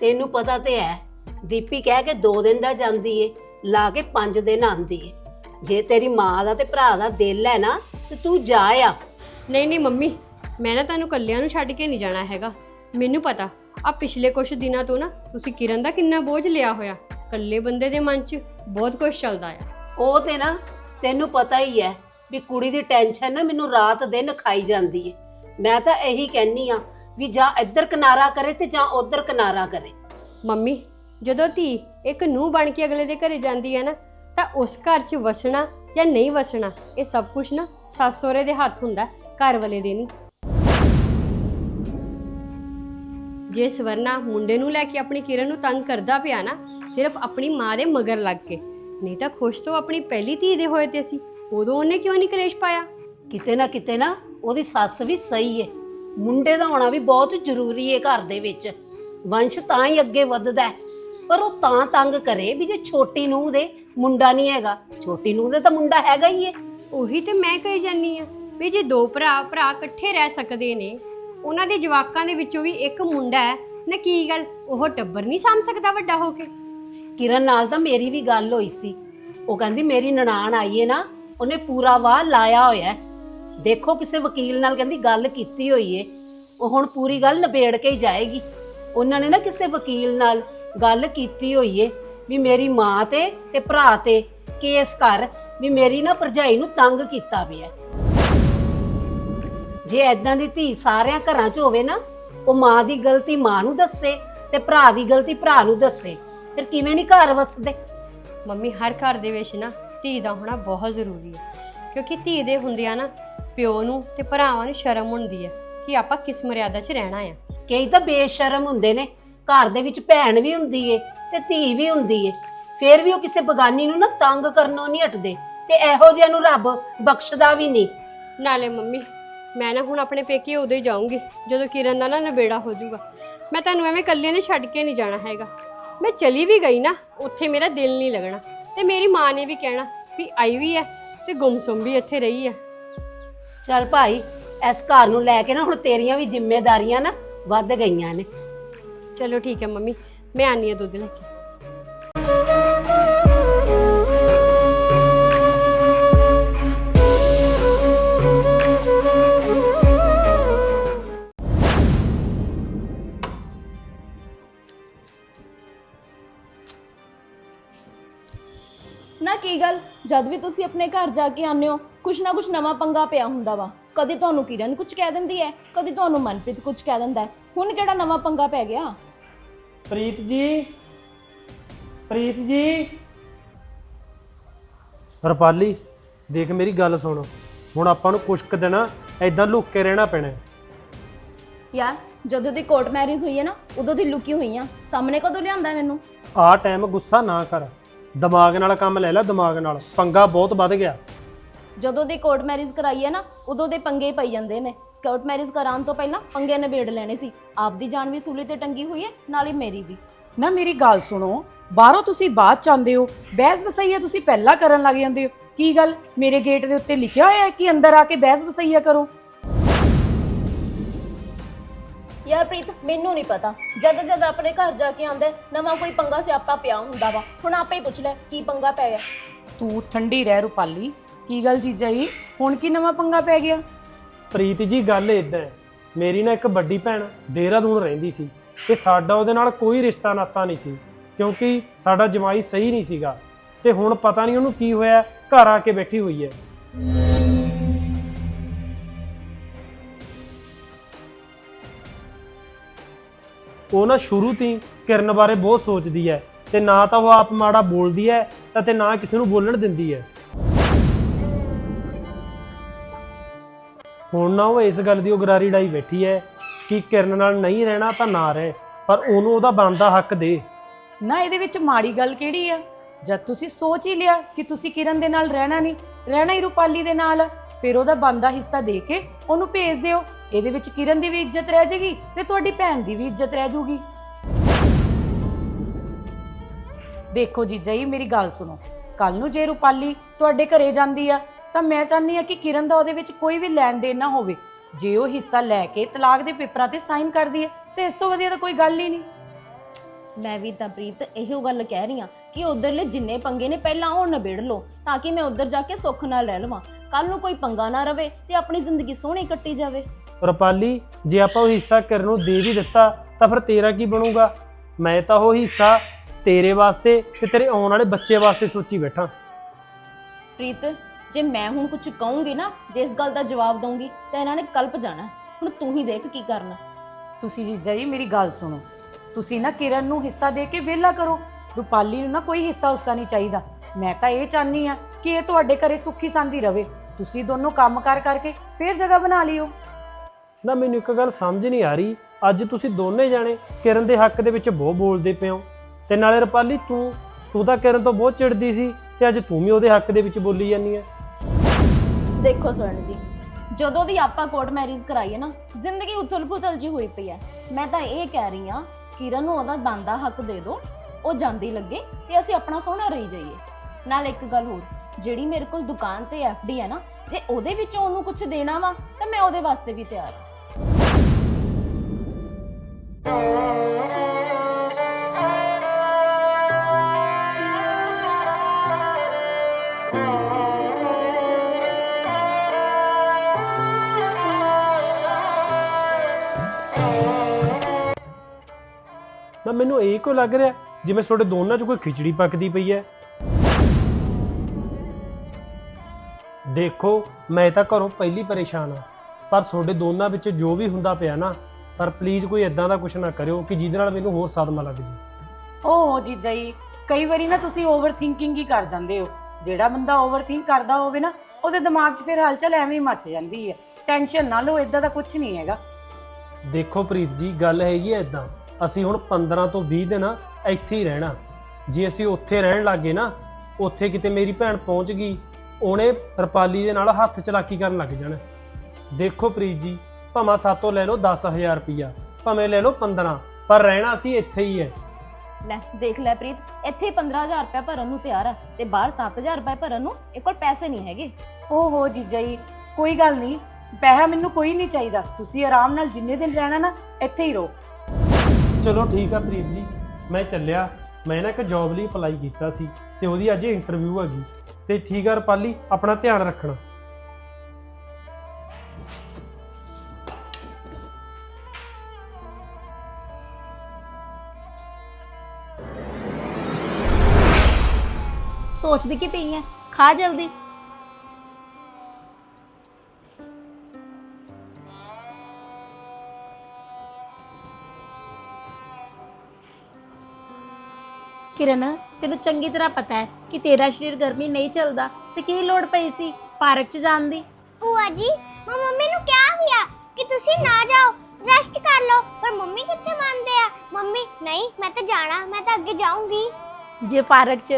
ਤੈਨੂੰ ਪਤਾ ਤੇ ਹੈ ਦੀਪੀ ਕਹਿ ਕੇ 2 ਦਿਨ ਦਾ ਜਾਂਦੀ ਏ ਲਾ ਕੇ 5 ਦਿਨ ਆਂਦੀ ਏ। ਜੇ ਤੇਰੀ ਮਾਂ ਦਾ ਤੇ ਭਰਾ ਦਾ ਦਿਲ ਹੈ ਨਾ ਤੇ ਤੂੰ ਜਾ ਆ। ਨਹੀਂ ਨਹੀਂ ਮੰਮੀ ਮੈਂ ਨਾ ਤੁਹਾਨੂੰ ਕੱਲਿਆਂ ਨੂੰ ਛੱਡ ਕੇ ਨਹੀਂ ਜਾਣਾ ਹੈਗਾ। ਮੈਨੂੰ ਪਤਾ ਆ ਪਿਛਲੇ ਕੁਝ ਦਿਨਾਂ ਤੋਂ ਨਾ ਤੁਸੀਂ ਕਿਰਨ ਦਾ ਕਿੰਨਾ ਬੋਝ ਲਿਆ ਹੋਇਆ। ਕੱਲੇ ਬੰਦੇ ਦੇ ਮਨ 'ਚ ਬਹੁਤ ਕੁਝ ਚੱਲਦਾ ਆ। ਉਹ ਤੇ ਨਾ ਤੈਨੂੰ ਪਤਾ ਹੀ ਹੈ ਵੀ ਕੁੜੀ ਦੀ ਟੈਨਸ਼ਨ ਨਾ ਮੈਨੂੰ ਰਾਤ ਦਿਨ ਖਾਈ ਜਾਂਦੀ ਏ। ਮੈਂ ਤਾਂ ਇਹੀ ਕਹਿਨੀ ਆ ਵੀ ਜਾਂ ਇੱਧਰ ਕਿਨਾਰਾ ਕਰੇ ਤੇ ਜਾਂ ਉੱਧਰ ਕਿਨਾਰਾ ਕਰੇ। ਮੰਮੀ ਜਦੋਂ ਧੀ ਇੱਕ ਨੂੰਹ ਬਣ ਕੇ ਅਗਲੇ ਦੇ ਘਰੇ ਜਾਂਦੀ ਹੈ ਨਾ ਤਾਂ ਉਸ ਘਰ 'ਚ ਵਸਣਾ ਜਾਂ ਨਹੀਂ ਵਸਣਾ, ਇਹ ਸਭ ਕੁਝ ਨਾ ਸੱਸ ਸਹੁਰੇ ਦੇ ਹੱਥ ਹੁੰਦਾ, ਘਰ ਵਾਲੇ ਦੇ ਨਹੀਂ। ਜੇ ਸਵਰਨਾ ਮੁੰਡੇ ਨੂੰ ਲੈ ਕੇ ਆਪਣੀ ਕਿਰਨ ਨੂੰ ਤੰਗ ਕਰਦਾ ਪਿਆ ਨਾ, ਸਿਰਫ ਆਪਣੀ ਮਾਂ ਦੇ ਮਗਰ ਲੱਗ ਕੇ, ਨਹੀਂ ਤਾਂ ਖੁਸ਼ ਤੋਂ ਆਪਣੀ ਪਹਿਲੀ ਧੀ ਦੇ ਹੋਏ ਤੇ ਸੀ ਉਦੋਂ ਉਹਨੇ ਕਿਉਂ ਨਹੀਂ ਕਲੇਸ਼ ਪਾਇਆ? ਕਿਤੇ ਨਾ ਕਿਤੇ ਨਾ ਉਹਦੀ ਸੱਸ ਵੀ ਸਹੀ ਏ। ਮੁੰਡੇ ਦਾ ਹੋਣਾ ਵੀ ਬਹੁਤ ਜ਼ਰੂਰੀ ਏ ਘਰ ਦੇ ਵਿੱਚ। ਵੰਸ਼ ਤਾਂ ਹੀ ਅੱਗੇ ਵੱਧਦਾ ਹੈ। ਪਰ ਉਹ ਤਾਂ ਤੰਗ ਕਰੇ ਵੀ ਜੇ ਛੋਟੀ ਨੂੰਹ ਦੇ ਮੁੰਡਾ ਨਹੀਂ ਹੈਗਾ। ਛੋਟੀ ਦੇ ਤਾਂ ਮੁੰਡਾ ਹੈਗਾ ਹੀ ਏ। ਉਹੀ ਤੇ ਮੈਂ ਕਹੀ ਜਾਨੀ ਆ ਵੀ ਜੇ ਦੋ ਭਰਾ ਭਰਾ ਇਕੱਠੇ ਰਹਿ ਸਕਦੇ ਨੇ ਉਹਨਾਂ ਦੇ ਜਵਾਕਾਂ ਦੇ ਵਿੱਚੋਂ ਵੀ ਇੱਕ ਮੁੰਡਾ ਹੈ ਨਾ ਕੀ ਗੱਲ ਉਹ ਟੱਬਰ ਨਹੀਂ ਸਾਂਭ ਸਕਦਾ ਵੱਡਾ ਹੋ ਕੇ। ਕਿਰਨ ਨਾਲ ਤਾਂ ਮੇਰੀ ਵੀ ਗੱਲ ਹੋਈ ਸੀ। ਉਹ ਕਹਿੰਦੀ ਮੇਰੀ ਨਨਾਣ ਆਈ ਏ ਨਾ ਉਹਨੇ ਪੂਰਾ ਵਾਹ ਲਾਇਆ ਹੋਇਆ ਹੈ। ਦੇਖੋ ਕਿਸੇ ਵਕੀਲ ਨਾਲ ਕਹਿੰਦੀ ਗੱਲ ਕੀਤੀ ਹੋਈ ਏ। ਉਹ ਹੁਣ ਪੂਰੀ ਗੱਲ ਨਿਬੇੜ ਕੇ ਹੀ ਜਾਏਗੀ। ਉਹਨਾਂ ਨੇ ਨਾ ਕਿਸੇ ਵਕੀਲ ਨਾਲ ਗੱਲ ਕੀਤੀ ਹੋਈ ਏ। ਵੀ ਮੇਰੀ ਮਾਂ ਤੇ ਤੇ ਭਰਾ ਤੇ ਕੇਸ ਕਰ ਵੀ ਮੇਰੀ ਨਾ ਭਰਜਾਈ ਨੂੰ ਤੰਗ ਕੀਤਾ ਪਿਆ ਜੇ ਐਦਾਂ ਦੀ ਧੀ ਸਾਰਿਆਂ ਘਰਾਂ 'ਚ ਹੋਵੇ ਨਾ ਉਹ ਮਾਂ ਦੀ ਗਲਤੀ ਮਾਂ ਨੂੰ ਦੱਸੇ ਤੇ ਭਰਾ ਦੀ ਗਲਤੀ ਭਰਾ ਨੂੰ ਦੱਸੇ ਫਿਰ ਕਿਵੇਂ ਨਹੀਂ ਘਰ ਵਸਦੇ? ਮੰਮੀ ਹਰ ਘਰ ਦੇ ਵਿੱਚ ਨਾ ਧੀ ਦਾ ਹੋਣਾ ਬਹੁਤ ਜ਼ਰੂਰੀ ਹੈ। ਕਿਉਂਕਿ ਧੀ ਦੇ ਹੁੰਦਿਆਂ ਨਾ ਪਿਓ ਨੂੰ ਤੇ ਭਰਾਵਾਂ ਨੂੰ ਸ਼ਰਮ ਹੁੰਦੀ ਹੈ ਕਿ ਆਪਾਂ ਕਿਸ ਮਰਿਆਦਾ 'ਚ ਰਹਿਣਾ ਆ। ਕਈ ਤਾਂ ਬੇਸ਼ਰਮ ਹੁੰਦੇ ਨੇ ਘਰ ਦੇ ਵਿੱਚ ਭੈਣ ਵੀ ਹੁੰਦੀ ਏ ਤੇ ਧੀ ਵੀ ਹੁੰਦੀ ਏ। ਫਿਰ ਵੀ ਉਹ ਕਿਸੇ ਬਗਾਨੀ ਨੂੰ ਨਾ ਤੰਗ ਕਰਨੋਂ ਨਹੀਂ ਹਟਦੇ ਤੇ ਇਹੋ ਜਿਹਾ ਨੂੰ ਰੱਬ ਬਖਸ਼ਦਾ ਵੀ ਨਹੀਂ। ਨਾਲੇ ਮੰਮੀ ਮੈਂ ਨਾ ਹੁਣ ਆਪਣੇ ਪੇਕੇ ਉਦੋਂ ਹੀ ਜਾਊਂਗੀ ਜਦੋਂ ਕਿਰਨ ਦਾ ਨਾ ਨਵੇੜਾ ਹੋ ਜਾਊਗਾ। ਮੈਂ ਤੁਹਾਨੂੰ ਐਵੇਂ ਇਕੱਲੇ ਨੇ ਛੱਡ ਕੇ ਨਹੀਂ ਜਾਣਾ ਹੈਗਾ। ਮੈਂ ਚਲੀ ਵੀ ਗਈ ਨਾ ਉੱਥੇ ਮੇਰਾ ਦਿਲ ਨਹੀਂ ਲੱਗਣਾ। ਤੇ ਮੇਰੀ ਮਾਂ ਨੇ ਵੀ ਕਹਿਣਾ ਵੀ ਆਈ ਵੀ ਹੈ ਤੇ ਗੁੰਮਸੁੰਮ ਵੀ ਇੱਥੇ ਰਹੀ ਹੈ ਚੱਲ ਭਾਈ ਇਸ ਘਰ ਨੂੰ ਲੈ ਕੇ ਨਾ ਹੁਣ ਤੇਰੀਆਂ ਵੀ ਜ਼ਿੰਮੇਵਾਰੀਆਂ ਨਾ ਵੱਧ ਗਈਆਂ ਨੇ। ਚਲੋ ਠੀਕ ਹੈ ਮੰਮੀ। ਮੈਂ ਆਨੀ ਆ ਦੁੱਧ ਲੈ ਕੇ। ਨਾ ਕੀ ਗੱਲ? ਜਦ ਵੀ ਤੁਸੀਂ ਆਪਣੇ ਘਰ ਜਾ ਕੇ ਆਉਂਦੇ ਹੋ, ਕੁਛ ਨਾ ਕੁਛ ਨਵਾਂ ਪੰਗਾ ਪਿਆ ਹੁੰਦਾ ਵਾ। ਕਦੇ ਤੁਹਾਨੂੰ ਕਿਰਨ ਕੁਝ ਕਹਿ ਦਿੰਦੀ ਹੈ, ਕਦੇ ਤੁਹਾਨੂੰ ਮਨਪ੍ਰੀਤ ਕੁਛ ਕਹਿ ਦਿੰਦਾ ਹੁਣ ਕਿਹੜਾ ਨਵਾਂ ਪੰਗਾ ਪੈ ਗਿਆ? ਪ੍ਰੀਤ ਜੀ ਪ੍ਰੀਤ ਜੀ। ਰਪਾਲੀ ਦੇਖ ਮੇਰੀ ਗੱਲ ਸੁਣ। ਹੁਣ ਆਪਾਂ ਨੂੰ ਕੁਛ ਕੁ ਦਿਨ ਐਦਾਂ ਲੁੱਕ ਕੇ ਰਹਿਣਾ ਪੈਣਾ। ਹੈ। ਯਾਰ ਜਦੋਂ ਦੀ ਕੋਰਟ ਮੈਰਿਜ ਹੋਈ ਹੈ ਨਾ ਉਦੋਂ ਦੀ ਲੁਕੀ ਹੋਈ ਆ। ਸਾਹਮਣੇ ਕਦੋਂ ਲਿਆਂਦਾ ਮੈਨੂੰ? ਆਹ ਟਾਈਮ ਗੁੱਸਾ ਨਾ ਕਰ। ਦਿਮਾਗ ਨਾਲ ਕੰਮ ਲੈ ਲੈ ਦਿਮਾਗ ਨਾਲ। ਪੰਗਾ ਬਹੁਤ ਵੱਧ ਗਿਆ। ਜਦੋਂ ਦੀ ਕੋਰਟ ਮੈਰਿਜ ਕਰਾਈ ਹੈ ਨਾ ਉਦੋਂ ਦੇ ਪੰਗੇ ਪਈ ਜਾਂਦੇ ਨੇ। ਕੋਰਟ ਮੈਰਿਜ ਕਰਾਉਣ ਤੋਂ ਪਹਿਲਾਂ ਪੰਗੇ ਨਿਬੇੜ ਲੈਣੇ ਸੀ। ਆਪਦੀ ਜਾਨ ਵੀ ਸੂਲੀ ਤੇ ਟੰਗੀ ਹੋਈ ਹੈ ਨਾਲੇ ਮੇਰੀ ਵੀ। ਨਾ ਮੇਰੀ ਗੱਲ ਸੁਣੋ। ਬਾਹਰੋਂ ਤੁਸੀਂ ਬਾਅਦ ਚ ਆਉਂਦੇ ਹੋ। ਬਹਿਸ ਬਸਈਆ ਤੁਸੀਂ ਪਹਿਲਾਂ ਕਰਨ ਲੱਗ ਜਾਂਦੇ ਹੋ। ਕੀ ਗੱਲ? ਮੇਰੇ ਗੇਟ ਦੇ ਉੱਤੇ ਲਿਖਿਆ ਹੋਇਆ ਹੈ ਕਿ ਅੰਦਰ ਆ ਕੇ ਬਹਿਸ ਬਸਈਆ ਕਰੋ? ਯਾਰ ਪ੍ਰੀਤ ਮੈਨੂੰ ਨਹੀਂ ਪਤਾ। ਜਦ ਜਦ ਆਪਣੇ ਘਰ ਜਾ ਕੇ ਆਂਦਾ ਨਵਾਂ ਕੋਈ ਪੰਗਾ ਸਿਆਪਾ ਪਿਆ ਹੁੰਦਾ ਵਾ। ਹੁਣ ਆਪੇ ਹੀ ਪੁੱਛ ਲੈ ਕੀ ਪੰਗਾ ਪੈ ਗਿਆ? ਤੂੰ ਠੰਡੀ ਰਹਿ ਰੂਪਾਲੀ। ਕੀ ਗੱਲ ਜੀਜਾ ਜੀ? ਹੁਣ ਕੀ ਨਵਾਂ ਪੰਗਾ ਪੈ ਗਿਆ? ਪ੍ਰੀਤ ਜੀ, ਗੱਲ ਇਦਾਂ ਹੈ। ਮੇਰੀ ਨਾ ਇੱਕ ਵੱਡੀ ਭੈਣ ਦੇਹਰਾਦੂਨ ਰਹਿੰਦੀ ਸੀ ਤੇ ਸਾਡਾ ਉਹਦੇ ਨਾਲ ਕੋਈ ਰਿਸ਼ਤਾ ਨਾਤਾ ਨਹੀਂ ਸੀ, ਕਿਉਂਕਿ ਸਾਡਾ ਜਮਾਈ ਸਹੀ ਨਹੀਂ ਸੀਗਾ ਤੇ ਹੁਣ ਪਤਾ ਨਹੀਂ ਉਹਨੂੰ ਕੀ ਹੋਇਆ, ਘਰ ਆ ਕੇ ਬੈਠੀ ਹੋਈ ਹੈ। ਉਹ ਨਾ ਸ਼ੁਰੂ ਤੋਂ ਹੀ ਕਿਰਨ ਬਾਰੇ ਬਹੁਤ ਸੋਚਦੀ ਹੈ ਤੇ ਨਾ ਤਾਂ ਉਹ ਆਪ ਮਾੜਾ ਬੋਲਦੀ ਹੈ ਤਾਂ ਤੇ ਨਾ ਕਿਸੇ ਨੂੰ ਬੋਲਣ ਦਿੰਦੀ ਹੈ। ਹੁਣ ਨਾ ਉਹ ਇਸ ਗੱਲ ਦੀ ਉਗਰਾਰੀ ਡਾਈ ਬੈਠੀ ਹੈ ਕਿ ਕਿਰਨ ਨਾਲ ਨਹੀਂ ਰਹਿਣਾ ਤਾਂ ਨਾ ਰਹੇ ਪਰ ਉਹਨੂੰ ਉਹਦਾ ਬਣਦਾ ਹੱਕ ਦੇ। ਨਾ ਇਹਦੇ ਵਿੱਚ ਮਾੜੀ ਗੱਲ ਕਿਹੜੀ ਆ? ਜਦ ਤੁਸੀਂ ਸੋਚ ਹੀ ਲਿਆ ਕਿ ਤੁਸੀਂ ਕਿਰਨ ਦੇ ਨਾਲ ਰਹਿਣਾ ਨਹੀਂ ਰਹਿਣਾ ਹੀ ਰੂਪਾਲੀ ਦੇ ਨਾਲ ਆ, ਫਿਰ ਉਹਦਾ ਬੰਦਾ ਹਿੱਸਾ ਦੇ ਕੇ ਉਹਨੂੰ ਭੇਜ ਦਿਓ। ਇਹਦੇ ਵਿੱਚ ਕਿਰਨ ਦੀ ਵੀ ਇੱਜ਼ਤ ਰਹਿ ਜਾਏਗੀ ਤੇ ਤੁਹਾਡੀ ਭੈਣ ਦੀ ਵੀ ਇੱਜ਼ਤ ਰਹਿ ਜਾਊਗੀ ਦੇਖੋ ਜੀਜਾ ਜੀ ਮੇਰੀ ਗੱਲ ਸੁਣੋ। ਕੱਲ ਨੂੰ ਜੇ ਰੂਪਾਲੀ ਤੁਹਾਡੇ ਘਰੇ ਜਾਂਦੀ ਆ ਤਾਂ ਮੈਂ ਚਾਹੁੰਦੀ ਆ ਕਿ ਕਿਰਨ ਦਾ ਉਹਦੇ ਵਿੱਚ ਕੋਈ ਵੀ ਲੈਣ ਦੇਣ ਨਾ ਹੋਵੇ। ਜੇ ਉਹ ਹਿੱਸਾ ਲੈ ਕੇ ਤਲਾਕ ਦੇ ਪੇਪਰਾਂ ਤੇ ਸਾਈਨ ਕਰਦੀ ਹੈ ਤੇ ਇਸ ਤੋਂ ਵਧੀਆ ਤਾਂ ਕੋਈ ਗੱਲ ਹੀ ਨਹੀਂ। ਮੈਂ ਵੀ ਤਾਂ ਪ੍ਰੀਤ ਇਹੋ ਗੱਲ ਕਹਿ ਰਹੀ ਆ ਕਿ ਉਧਰਲੇ ਜਿੰਨੇ ਪੰਗੇ ਨੇ ਪਹਿਲਾਂ ਉਹ ਨਿਬੇੜ ਲਓ ਤਾਂ ਕਿ ਮੈਂ ਉਧਰ ਜਾ ਕੇ ਸੁੱਖ ਨਾਲ ਰਹਿ ਲਵਾਂ। ਕੱਲ ਨੂੰ ਕੋਈ ਪੰਗਾ ਨਾ ਰਵੇ ਤੇ ਆਪਣੀ ਜ਼ਿੰਦਗੀ ਸੋਹਣੀ ਕੱਟੀ ਜਾਵੇ। ਰੁਪਾਲੀ ਜੇ ਆਪਾਂ ਉਹ ਹਿੱਸਾ ਕਿਰਨ ਨੂੰ ਦੇ ਵੀ ਦਿੱਤਾ ਤਾਂ ਫਿਰ ਤੇਰਾ ਕੀ ਬਣੂਗਾ? ਮੈਂ ਤਾਂ ਉਹ ਹਿੱਸਾ ਤੇਰੇ ਵਾਸਤੇ ਤੇ ਤੇਰੇ ਆਉਣ ਵਾਲੇ ਬੱਚੇ ਵਾਸਤੇ ਸੋਚੀ ਬੈਠਾ। ਪ੍ਰੀਤ ਜੇ ਮੈਂ ਹੁਣ ਕੁਝ ਕਹੂੰਗੀ ਨਾ ਜੇ ਇਸ ਗੱਲ ਦਾ ਜਵਾਬ ਦਊਂਗੀ ਤਾਂ ਇਹਨਾਂ ਨੇ ਕਲਪ ਜਾਣਾ। ਹੁਣ ਤੂੰ ਹੀ ਦੇਖ ਕੀ ਕਰਨਾ। ਤੁਸੀਂ ਜੀਜਾ ਜੀ ਮੇਰੀ ਗੱਲ ਸੁਣੋ। ਤੁਸੀਂ ਨਾ ਕਿਰਨ ਨੂੰ ਹਿੱਸਾ ਦੇ ਕੇ ਵਿਹਲਾ ਕਰੋ। ਰੂਪਾਲੀ ਨੂੰ ਨਾ ਕੋਈ ਹਿੱਸਾ ਹੁੱਸਾ ਨਹੀਂ ਚਾਹੀਦਾ। ਮੈਂ ਤਾਂ ਇਹ ਚਾਹਨੀ ਆ ਕਿ ਇਹ ਤੁਹਾਡੇ ਘਰੇ ਸੁੱਖੀ ਸਾਂਦੀ ਰਵੇ। ਤੁਸੀਂ ਦੋਨੋਂ ਕੰਮ ਕਰ ਕਰਕੇ ਫੇਰ ਜਗ੍ਹਾ ਬਣਾ ਲਿਓ। ਨਾ ਮੈਨੂੰ ਇੱਕ ਗੱਲ ਸਮਝ ਨਹੀਂ ਆ ਰਹੀ। ਅੱਜ ਤੁਸੀਂ ਦੋਨੇ ਜਾਣੇ ਕਿਰਨ ਦੇ ਹੱਕ ਦੇ ਵਿੱਚ ਬਹੁਤ ਬੋਲਦੇ ਪਏ ਹੋ। ਤੇ ਨਾਲੇ ਰੁਪਾਲੀ ਤੂੰ ਤੂੰ ਤਾਂ ਕਿਰਨ ਤੋਂ ਬਹੁਤ ਚਿੜਦੀ ਸੀ ਤੇ ਅੱਜ ਤੂੰ ਵੀ ਉਹਦੇ ਹੱਕ ਦੇ ਵਿੱਚ ਬੋਲੀ ਜਾਂਦੀ ਹੈ। ਦੇਖੋ ਸਵਰਨ ਜੀ, ਜਦੋਂ ਦੀ ਆਪਾਂ ਕੋਰਟ ਮੈਰਿਜ ਕਰਾਈ ਹੈ ਨਾ, ਜ਼ਿੰਦਗੀ ਉਥਲ-ਪੁਥਲ ਜੀ ਹੋਈ ਪਈ ਹੈ। ਮੈਂ ਤਾਂ ਇਹ ਕਹਿ ਰਹੀ ਆ ਕਿਰਨ ਨੂੰ ਉਹਦਾ ਬੰਦਾ ਹੱਕ ਦੇ ਦਿਓ, ਉਹ ਜਾਂਦੀ ਲੱਗੇ ਤੇ ਅਸੀਂ ਆਪਣਾ ਸੋਹਣਾ ਰਹੀ ਜਾਈਏ। ਨਾਲ ਇੱਕ ਗੱਲ ਹੋਰ, ਜਿਹੜੀ ਮੇਰੇ ਕੋਲ ਦੁਕਾਨ ਤੇ ਐਫਡੀ ਹੈ ਨਾ, ਜੇ ਉਹਦੇ ਵਿੱਚੋਂ ਉਹਨੂੰ ਕੁਝ ਦੇਣਾ ਵਾ, ਤਾਂ ਮੈਂ ਉਹਦੇ ਵਾਸਤੇ ਵੀ ਤਿਆਰ ਹਾਂ। ਮੈਨੂੰ ਇਹ ਕਿਉਂ ਲੱਗ ਰਿਹਾ ਜਿਵੇਂ ਤੁਹਾਡੇ ਦੋਨਾਂ 'ਚ ਕੋਈ ਖਿਚੜੀ ਪੱਕਦੀ ਪਈ ਹੈ? ਦੇਖੋ ਮੈਂ ਤਾਂ ਘਰੋਂ ਪਹਿਲੀ ਪਰੇਸ਼ਾਨ ਆ ਪਰ ਤੁਹਾਡੇ ਦੋਨਾਂ ਵਿੱਚ ਜੋ ਵੀ ਹੁੰਦਾ ਪਿਆ ਨਾ ਪਰ ਪਲੀਜ਼ ਕੋਈ ਇਦਾਂ ਦਾ ਕੁਝ ਨਾ ਕਰਿਓ ਕਿ ਜਿਹਦੇ ਨਾਲ ਮੈਨੂੰ ਹੋਰ ਸਦਮਾ ਲੱਗ ਜੇ ਓਹ ਜੀਜਾ ਜੀ ਕਈ ਵਾਰੀ ਨਾ ਤੁਸੀਂ ਓਵਰ ਥਿੰਕਿੰਗ ਹੀ ਕਰ ਜਾਂਦੇ ਹੋ। ਜਿਹੜਾ ਬੰਦਾ ਓਵਰ ਥਿੰਕ ਕਰਦਾ ਹੋਵੇ ਨਾ ਉਹਦੇ ਦਿਮਾਗ 'ਚ ਫਿਰ ਹਲਚਲ ਐਵੇਂ ਹੀ ਮੱਚ ਜਾਂਦੀ ਹੈ। ਟੈਨਸ਼ਨ ਨਾ ਲਓ ਇਦਾਂ ਦਾ ਕੁਝ ਨਹੀਂ ਹੈਗਾ। ਦੇਖੋ ਪ੍ਰੀਤ ਜੀ ਗੱਲ ਹੈਗੀ ਐ ਇਦਾਂ ਅਸੀਂ ਹੁਣ 15 ਤੋਂ 20 ਦਿਨ ਇੱਥੇ ਹੀ ਰਹਿਣਾ। ਜੇ ਅਸੀਂ ਉੱਥੇ ਰਹਿਣ ਲੱਗੇ ਨਾ ਉੱਥੇ ਕਿਤੇ ਮੇਰੀ ਭੈਣ ਪਹੁੰਚ ਗਈ ਉਹਨੇ ਰਪਾਲੀ ਦੇ ਨਾਲ ਹੱਥ ਚਲਾਕੀ ਕਰਨ ਲੱਗ ਜਾਣਾ। ਦੇਖੋ ਪ੍ਰੀਤ ਜੀ ਭਾਵੇਂ ਸਾਤੋਂ ਲੈ ਲਓ 10000 ਰੁਪਈਆ ਭਾਵੇਂ ਲੈ ਲਓ 15 ਪਰ ਰਹਿਣਾ ਅਸੀਂ ਇੱਥੇ ਹੀ ਹੈ। ਲੈ ਦੇਖ ਲੈ ਪ੍ਰੀਤ ਇੱਥੇ ਹੀ 15000 ਰੁਪਏ ਭਰਨ ਨੂੰ ਤਿਆਰ ਆ ਤੇ ਬਾਹਰ 7000 ਰੁਪਏ ਭਰਨ ਨੂੰ ਇਹ ਕੋਲ ਪੈਸੇ ਨਹੀਂ ਹੈਗੇ। ਓਹੋ ਜੀਜਾ ਜੀ ਕੋਈ ਗੱਲ ਨਹੀਂ ਪੈਸਾ ਮੈਨੂੰ ਕੋਈ ਨਹੀਂ ਚਾਹੀਦਾ। ਤੁਸੀਂ ਆਰਾਮ ਨਾਲ ਜਿੰਨੇ ਦਿਨ ਰਹਿਣਾ ਨਾ ਇੱਥੇ ਹੀ ਰਹੋ। ਚਲੋ ਠੀਕ ਆ ਪ੍ਰੀਤ ਜੀ, ਮੈਂ ਚੱਲਿਆ। ਮੈਂ ਨਾ ਇੱਕ ਜੌਬ ਲਈ ਅਪਲਾਈ ਕੀਤਾ ਸੀ ਤੇ ਉਹਦੀ ਅੱਜ ਇੰਟਰਵਿਊ ਹੈਗੀ ਤੇ ਠੀਕ ਆ ਰਪਾਲੀ, ਆਪਣਾ ਧਿਆਨ ਰੱਖਣਾ। ਸੋਚਦੀ ਕੀ ਪਈ ਐ ਖਾ ਜਲਦੀ। ਕਿਰਨ ਤੈਨੂੰ ਚੰਗੀ ਤਰ੍ਹਾਂ ਪਤਾ ਹੈ ਕਿ ਤੇਰਾ ਸਰੀਰ ਗਰਮੀ ਨਹੀਂ ਚੱਲਦਾ ਤੇ ਕੀ ਲੋੜ ਪਈ ਸੀ ਪਾਰਕ 'ਚ ਜਾਣ ਦੀ? ਭੂਆ ਜੀ ਮੈਂ ਮੰਮੀ ਨੂੰ ਕਿਹਾ ਵੀ ਆ ਕਿ ਤੁਸੀਂ ਨਾ ਜਾਓ ਰੈਸਟ ਕਰ ਲਓ ਪਰ ਮੰਮੀ ਕਿੱਥੇ ਮੰਨਦੇ ਆ? ਮੰਮੀ ਨਹੀਂ ਮੈਂ ਤਾਂ ਜਾਣਾ ਮੈਂ ਤਾਂ ਅੱਗੇ ਜਾਊਂਗੀ। ਜੇ ਪਾਰਕ 'ਚ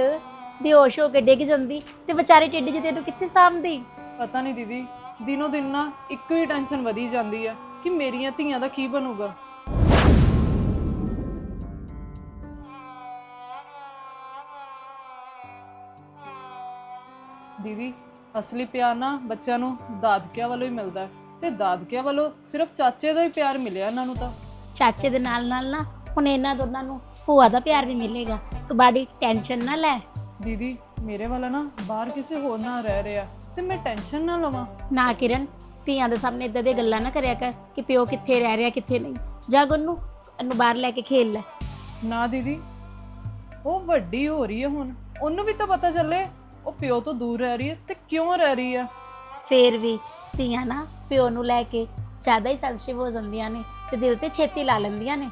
ਬੇਹੋਸ਼ ਹੋ ਕੇ ਡਿੱਗ ਜਾਂਦੀ ਤੇ ਵਿਚਾਰੇ ਟਿੱਡੀ ਜੀ ਤੈਨੂੰ ਕਿੱਥੇ ਸਾਂਭਦੀ? ਪਤਾ ਨਹੀਂ ਦੀਦੀ ਦਿਨੋ ਦਿਨ ਨਾ ਇੱਕੋ ਹੀ ਟੈਨਸ਼ਨ ਵਧੀ ਜਾਂਦੀ ਹੈ ਕਿ ਮੇਰੀਆਂ ਧੀਆਂ ਦਾ ਕੀ ਬਣੂਗਾ? ਦੀਦੀ ਅਸਲੀ ਪਿਆਰ ਨਾ ਬੱਚਿਆਂ ਨੂੰ ਦਾਦਕਿਆਂ ਵੱਲੋਂ ਹੀ ਮਿਲਦਾ ਹੈ ਤੇ ਦਾਦਕਿਆਂ ਵੱਲੋਂ ਸਿਰਫ ਚਾਚੇ ਦਾ ਹੀ ਪਿਆਰ ਮਿਲਿਆ ਇਹਨਾਂ ਨੂੰ ਤਾਂ। ਚਾਚੇ ਦੇ ਨਾਲ ਨਾਲ ਨਾ ਹੁਣ ਇਹਨਾਂ ਦੋਨਾਂ ਨੂੰ ਭੂਆ ਦਾ ਪਿਆਰ ਵੀ ਮਿਲੇਗਾ। ਤੂੰ ਬਾਡੀ ਟੈਨਸ਼ਨ ਨਾ ਲੈ। ਦੀਦੀ ਮੇਰੇ ਵਾਲਾ ਨਾ ਬਾਹਰ ਕਿਸੇ ਹੋਰ ਨਾਲ ਰਹਿ ਰਿਹਾ ਤੇ ਮੈਂ ਟੈਨਸ਼ਨ ਨਾ ਲਵਾਂ। ਨਾ ਕਿਰਨ ਧੀਆਂ ਦੇ ਸਾਹਮਣੇ ਇਦਾਂ ਦੀਆਂ ਗੱਲਾਂ ਨਾ ਕਰਿਆ ਕਰ ਕਿ ਪਿਓ ਕਿੱਥੇ ਰਹਿ ਰਿਹਾ ਕਿੱਥੇ ਨਹੀਂ। ਜਾ ਗੁੰਨੂ ਇਹਨੂੰ ਬਾਹਰ ਲੈ ਕੇ ਖੇਲ ਲੈ। ਨਾ ਦੀਦੀ ਉਹ ਵੱਡੀ ਹੋ ਰਹੀ ਹੈ ਹੁਣ। ਉਹਨੂੰ ਵੀ ਤਾਂ ਪਤਾ ਚੱਲੇ ਉਹ ਪਿਓ ਤੋਂ ਦੂਰ ਰਹਿ ਰਹੀ ਹੈ ਤੇ ਕਿਉਂ ਰਹਿ ਰਹੀ ਹੈ? ਫੇਰ ਵੀ ਧੀਆਂ ਨਾ ਪਿਓ ਨੂੰ ਲੈ ਕੇ ਜ਼ਿਆਦਾ ਹੀ ਸੈਂਸਿਟਿਵ ਹੋ ਜਾਂਦੀਆਂ ਨੇ ਤੇ ਦਿਲ ਤੇ ਛੇਤੀ ਲਾ ਲੈਂਦੀਆਂ ਨੇ।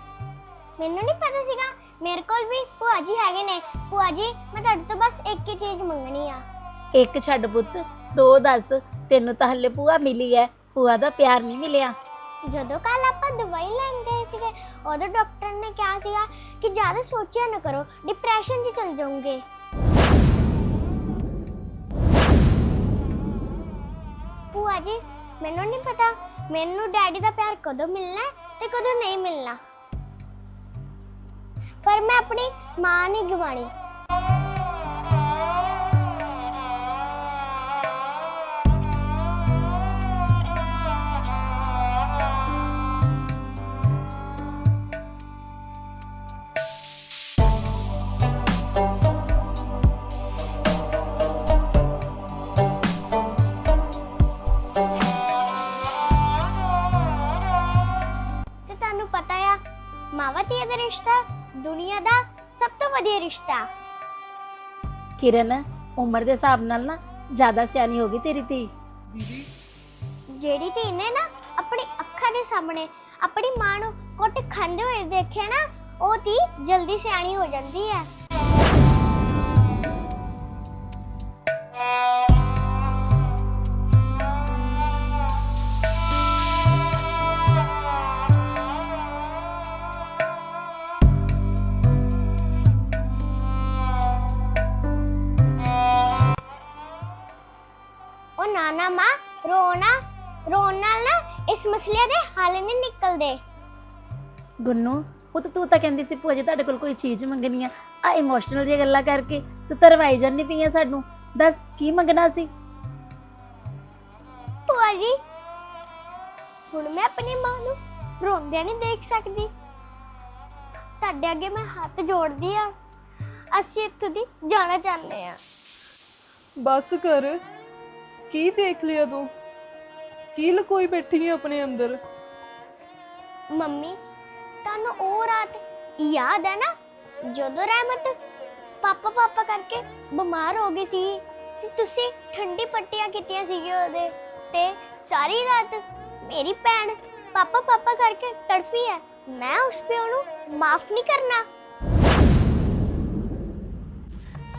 ਮੈਨੂੰ ਨਹੀਂ ਪਤਾ ਸੀਗਾ ਮੇਰੇ ਕੋਲ ਵੀ ਭੂਆ ਜੀ ਹੈਗੇ ਨੇ। ਭੂਆ ਜੀ ਮੈਂ ਤੁਹਾਡੇ ਤੋਂ ਬਸ ਇੱਕ ਹੀ ਚੀਜ਼ ਮੰਗਣੀ ਆ। ਇੱਕ ਛੱਡ ਪੁੱਤ ਦੋ ਦੱਸ ਤੈਨੂੰ ਤਾਂ ਹੱਲੇ ਭੂਆ ਮਿਲੀ ਹੈ ਭੂਆ ਦਾ ਪਿਆਰ ਨਹੀਂ ਮਿਲਿਆ। ਜਦੋਂ ਕੱਲ ਆਪਾਂ ਦਵਾਈ ਲੈਣ ਗਏ ਸੀਗੇ ਉਦੋਂ ਡਾਕਟਰ ਨੇ ਕਿਹਾ ਸੀਗਾ ਕਿ ਜ਼ਿਆਦਾ ਸੋਚਿਆ ਨਾ ਕਰੋ ਡਿਪਰੈਸ਼ਨ 'ਚ ਚਲ ਜਾਓਗੇ। ਭੂਆ ਜੀ ਮੈਨੂੰ ਨਹੀਂ ਪਤਾ। ਮੈਨੂੰ ਡੈਡੀ ਦਾ ਪਿਆਰ ਕਦੋਂ ਮਿਲਣਾ ਹੈ ਤੇ ਕਦੋਂ ਨਹੀਂ ਮਿਲਣਾ। ਪਰ ਮੈਂ ਆਪਣੀ ਮਾਂ ਨਹੀਂ ਗਵਾਣੀ ਰਿਸ਼ਤਾ। ਕਿਰਨ ਉਮਰ ਦੇ ਹਿਸਾਬ ਨਾਲ ਨਾ ਜ਼ਿਆਦਾ ਸਿਆਣੀ ਹੋ ਗਈ ਤੇਰੀ ਧੀ। ਦੀਦੀ। ਜਿਹੜੀ ਧੀ ਨੇ ਨਾ ਆਪਣੀ ਅੱਖਾਂ ਦੇ ਸਾਹਮਣੇ ਆਪਣੀ ਮਾਂ ਨੂੰ ਕੁੱਟ ਖਾਂਦੇ ਹੋਏ ਦੇਖਿਆ ਨਾ ਉਹ ਧੀ ਜਲਦੀ ਸਿਆਣੀ ਹੋ ਜਾਂਦੀ ਹੈ। ਗੁੰਨੂ ਪੁੱਤ ਤੂੰ ਤਾਂ ਕਹਿੰਦੀ ਸੀ ਭੂਆ ਜੀ ਤੁਹਾਡੇ ਕੋਲ ਕੋਈ ਚੀਜ਼ ਮੰਗਣੀ ਆ। ਆ ਇਮੋਸ਼ਨਲ ਜਿਹੀਆਂ ਗੱਲਾਂ ਕਰਕੇ ਤੂੰ ਤਰਵਾਈ ਜਾਂਦੀ ਪਈਆਂ ਸਾਨੂੰ। ਦੱਸ ਕੀ ਮੰਗਣਾ ਸੀ? ਭੂਆ ਜੀ ਹੁਣ ਮੈਂ ਆਪਣੀ ਮਾਂ ਨੂੰ ਰੋਂਦਿਆਂ ਨਹੀਂ ਦੇਖ ਸਕਦੀ। ਤੁਹਾਡੇ ਅੱਗੇ ਮੈਂ ਹੱਥ ਜੋੜਦੀ ਆ। ਅਸੀਂ ਇੱਥੋਂ ਦੀ ਜਾਣਾ ਚਾਹੁੰਦੇ ਆ। ਬਸ ਕਰ। ਕੀ ਦੇਖ ਲਿਆ ਤੂੰ? ਕੀ ਲਕੋਈ ਬੈਠੀ ਹੈ ਆਪਣੇ ਅੰਦਰ? ਮੰਮੀ ਤੁਹਾਨੂੰ ਉਹ ਰਾਤ ਯਾਦ ਹੈ ਨਾ? ਜਦੋਂ ਰਹਿਮਤ ਪਾਪਾ ਪਾਪਾ ਕਰਕੇ ਬਿਮਾਰ ਹੋ ਗਈ ਸੀ ਤੇ ਤੁਸੀਂ ਠੰਡੀ ਪੱਟੀਆਂ ਕੀਤੀਆਂ ਸੀਗੀਆਂ ਉਹਦੇ ਤੇ ਸਾਰੀ ਰਾਤ ਮੇਰੀ ਭੈਣ ਪਾਪਾ ਪਾਪਾ ਕਰਕੇ ਤੜਫੀ ਹੈ। ਮੈਂ ਉਸ ਪਿਓ ਨੂੰ ਮਾਫ ਨਹੀਂ ਕਰਨਾ।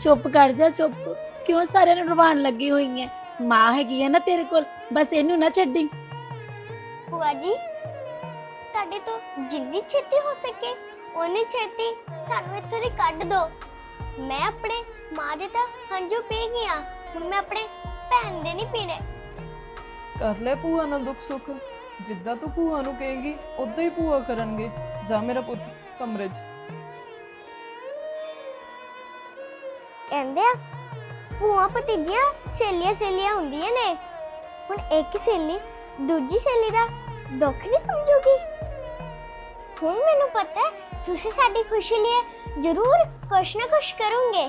ਚੁੱਪ ਕਰ ਜਾ ਚੁੱਪ। ਕਿਉਂ ਸਾਰਿਆਂ ਨੂੰ ਰਵਾਨ ਲੱਗੀ ਹੋਈ ਹੈ? ਮਾਂ ਹੈਗੀ ਹੈ ਨਾ ਤੇਰੇ ਕੋਲ ਬਸ ਇਹਨੂੰ ਨਾ ਛੱਡੀ। ਭੂਆ ਜੀ ਤੁਹਾਡੇ ਤੋਂ ਜਿੰਨੀ ਛੇਤੀ ਹੋ ਸਕੇ ਉਨੀ ਛੇਤੀ ਸਾਨੂੰ ਇੱਥੋਂ ਦੀ ਕੱਢ ਦਿਓ ਮੈਂ ਆਪਣੇ ਮਾਂ ਦੇ ਤਾਂ ਹੰਝੂ ਪੀ ਗਿਆ ਹੁਣ ਮੈਂ ਆਪਣੇ ਭੈਣ ਦੇ ਨਹੀਂ ਪੀਣੇ। ਕਰ ਲੈ ਭੂਆ ਨਾਲ ਦੁੱਖ ਸੁੱਖ। ਜਿੱਦਾਂ ਤੂੰ ਭੂਆ ਨੂੰ ਕਹੇਂਗੀ ਉਦਾਂ ਹੀ ਭੂਆ ਕਰਨਗੇ। ਜਾ ਮੇਰਾ ਪੁੱਤ ਕਮਰੇ 'ਚ। ਕਹਿੰਦੇ ਆ ਭੂਆ ਭਤੀਜੀਆਂ ਸਹੇਲੀਆਂ ਸਹੇਲੀਆਂ ਹੁੰਦੀਆਂ ਨੇ। ਹੁਣ ਇੱਕ ਸਹੇਲੀ ਦੂਜੀ ਸਹੇਲੀ ਦਾ ਦੁੱਖ ਨਹੀਂ ਸਮਝੂਗੀ? ਹੁਣ ਮੈਨੂੰ ਪਤਾ ਹੈ ਤੁਸੀਂ ਸਾਡੀ ਖੁਸ਼ੀ ਲਈ ਜ਼ਰੂਰ ਕੁਛ ਨਾ ਕੁਛ ਕਰੋਗੇ।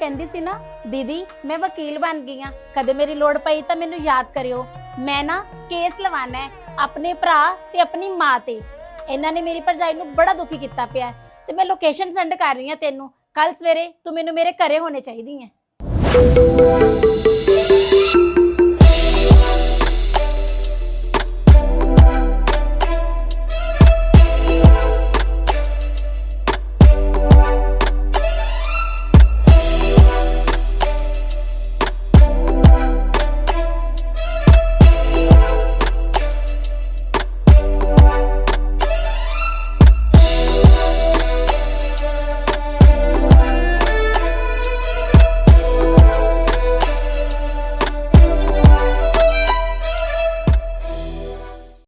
ਕਹਿੰਦੀ ਸੀ ਨਾ, ਦੀਦੀ, ਮੈਂ ਵਕੀਲ ਬਣ ਗਈ ਆ। ਕਦੇ ਮੇਰੀ ਲੋੜ ਪਈ ਤਾਂ ਮੈਨੂੰ ਯਾਦ ਕਰਿਓ। ਮੈਂ ਨਾ ਕੇਸ ਲਵਾਣਾ ਹੈ ਆਪਣੇ ਭਰਾ ਤੇ ਆਪਣੀ ਮਾਂ ਤੇ। ਇਹਨਾਂ ਨੇ ਮੇਰੀ ਭਰਜਾਈ ਨੂੰ ਬੜਾ ਦੁਖੀ ਕੀਤਾ ਪਿਆ ਹੈ ਤੇ ਮੈਂ ਲੋਕੇਸ਼ਨ ਸੈਂਡ ਕਰ ਰਹੀ ਹਾਂ ਤੈਨੂੰ। ਕੱਲ ਸਵੇਰੇ ਤੂੰ ਮੈਨੂੰ ਮੇਰੇ ਘਰੇ ਹੋਣੇ ਚਾਹੀਦੀ ਹੈ